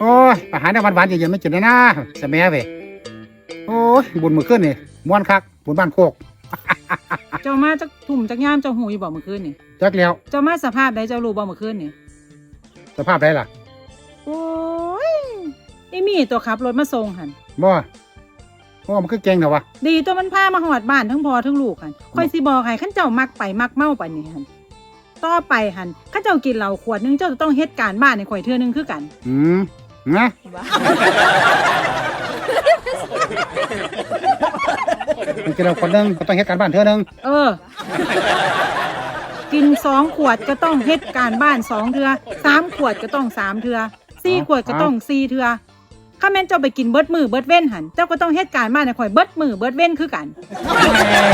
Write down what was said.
โอ้ยอาหารในวันหวานๆเย็นๆไม่กินเลยนะสะแม่เว้ยโอ้ยบุญมือขึ้นนี่ม่วนคักบุญบ้านโคก เจ้ามาจากทุ่มจากยามเจ้าหูอยู่บ่เมื่อคืนนี่จักแล้ว เจ้ามาสภาพใดเจ้ารู้บ่เมื่อคืนนี่สภาพไรล่ะโอ้ยไอ้มีตัวขับรถมาส่งหันบ่โอ้มันคือเก่งเถอะวะ ดีตัวมันพามาหอดบ้านทั้งพ่อทั้งลูกหันคอยสิบอกให้ขันเจ้ามักไปมักเมาปานนี้หัน ต่อไปหันขันเจ้ากินเหล้าขวดหนึงเจ้าจะต้องเฮ็ดการบ้านในข่อยเทื่อหนึงคือกัน อืมนะมันกินเราคนหนึงก็ต้องเฮ็ดการบ้านเท่านึงเออ กินสองขวดก็ต้องเฮ็ดการบ้านสองเทือสามขวดก็ต้องสามเทือสี่ขวดก็ต้องสี่เทือข้าแม่นเจ้าไปกินเบิดมือเบิดเว้นหันเจ้าก็ต้องเฮ็ดการบ้านในข่อยเบิดมือเบิดเว้นคือกันเอ้ย